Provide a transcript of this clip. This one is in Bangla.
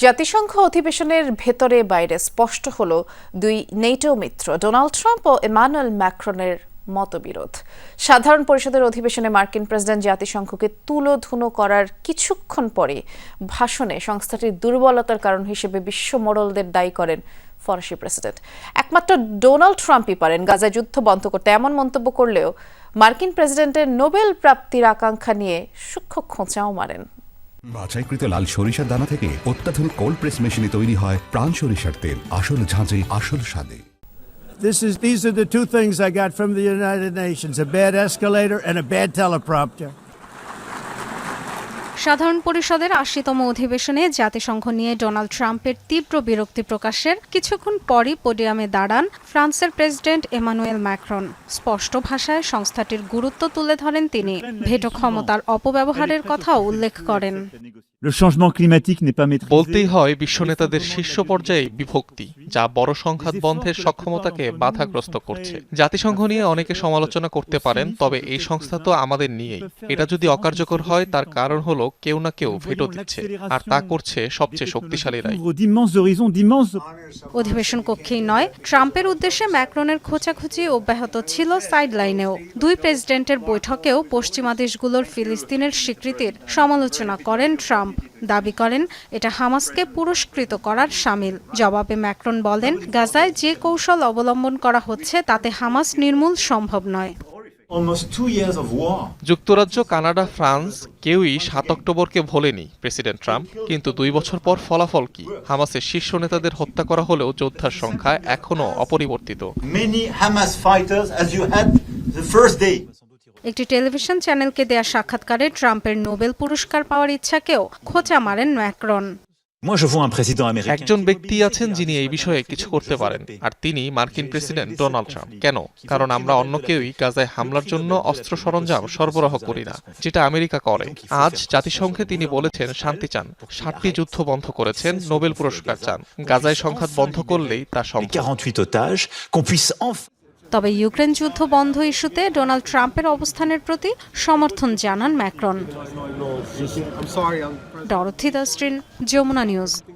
জাতিসংঘ অধিবেশনের ভেতরে বাইরে স্পষ্ট হল দুই নেটো মিত্র, ডোনাল্ড ট্রাম্প ও এমানুয়েল ম্যাক্রনের মতবিরোধ। সাধারণ পরিষদের অধিবেশনে মার্কিন প্রেসিডেন্ট জাতিসংঘকে তুলোধুনো করার কিছুক্ষণ পরে ভাষণে সংস্থাটির দুর্বলতার কারণ হিসেবে বিশ্ব মোড়লদের দায়ী করেন ফরাসি প্রেসিডেন্ট। একমাত্র ডোনাল্ড ট্রাম্পই পারেন গাজায় যুদ্ধ বন্ধ করতে, এমন মন্তব্য করলেও মার্কিন প্রেসিডেন্টের নোবেল প্রাপ্তির আকাঙ্ক্ষা নিয়ে সূক্ষ্ম খোঁচাও মারেন বাছাইকৃত লাল সরিষার দানা থেকে অত্যাধুনিক কোল্ড প্রেস মেশিনে তৈরি হয় প্রাণ সরিষার তেল আসল ঝাঁঝে আসল স্বাদে This is, these are the two things I got from the United Nations a bad escalator and a bad teleprompter. সাধারণ পরিষদের আশিতম অধিবেশনে জাতিসংঘ নিয়ে ডোনাল্ড ট্রাম্পের তীব্র বিরক্তি প্রকাশের কিছুক্ষণ পরই পোডিয়ামে দাঁড়ান ফ্রান্সের প্রেসিডেন্ট এমানুয়েল ম্যাক্রন। স্পষ্ট ভাষায় সংস্থাটির গুরুত্ব তুলে ধরেন তিনি। ভেটো ক্ষমতার অপব্যবহারের কথাও উল্লেখ করেন। বলতেই হয় বিশ্ব নেতাদের শীর্ষ পর্যায়ে বিভক্তি যা বড় সংঘাত বন্ধের সক্ষমতাকে বাধাগ্রস্ত করছে। জাতিসংঘ নিয়ে অনেকে সমালোচনা করতে পারেন তবে এই সংস্থা তো আমাদের নিয়েই। এটা যদি অকার্যকর হয় তার কারণ হলো কেউ না কেউ ভেটো দিচ্ছে আর তা করছে সবচেয়ে শক্তিশালীরাই অধিবেশন কক্ষেই নয় ট্রাম্পের উদ্দেশ্যে ম্যাক্রনের খোঁচাখুচি অব্যাহত ছিল সাইডলাইনেও। দুই প্রেসিডেন্টের বৈঠকেও পশ্চিমা দেশগুলোর ফিলিস্তিনের স্বীকৃতির সমালোচনা করেন ট্রাম্প। দাবি করেন এটা হামাসকে পুরস্কৃত করার সামিল। জবাবে ম্যাক্রন বলেন গাজায় যে কৌশল অবলম্বন করা হচ্ছে তাতে হামাস নির্মূল সম্ভব নয়. যুক্তরাজ্য কানাডা ফ্রান্স কেউই সাত অক্টোবরকে ভোলেনি প্রেসিডেন্ট ট্রাম্প কিন্তু দুই বছর পর ফলাফল কি? হামাসের শীর্ষ নেতাদের হত্যা করা হলেও যোদ্ধার সংখ্যা এখনও অপরিবর্তিত। একটি টেলিভিশন চ্যানেলকে দেয়া সাক্ষাৎকারে ট্রাম্পের নোবেল পুরস্কার পাওয়ার ইচ্ছাকেও খোঁচা মারেন Macron. Moi, je vois un président américain. একজন ব্যক্তি আছেন যিনি এই বিষয়ে কিছু করতে পারেন আর তিনি মার্কিন প্রেসিডেন্ট ডোনাল্ড ট্রাম্প। কেন? কারণ আমরা অন্য কেউই গাজায় হামলার জন্য অস্ত্র সরঞ্জাম সরবরাহ করি না যেটা আমেরিকা করে। আজ জাতিসংঘে তিনি বলেছেন শান্তি চান। ষাটটি যুদ্ধ বন্ধ করেছেন নোবেল পুরস্কার চান। গাজায় সংঘাত বন্ধ করলেই তা সম্ভব। 48 otages, qu'on puisse enfin. তবে ইউক্রেন যুদ্ধ বন্ধ ইস্যুতে ডোনাল্ড ট্রাম্পের অবস্থানের প্রতি সমর্থন জানান ম্যাক্রন ডরথি দাস্ট্রিন যমুনা নিউজ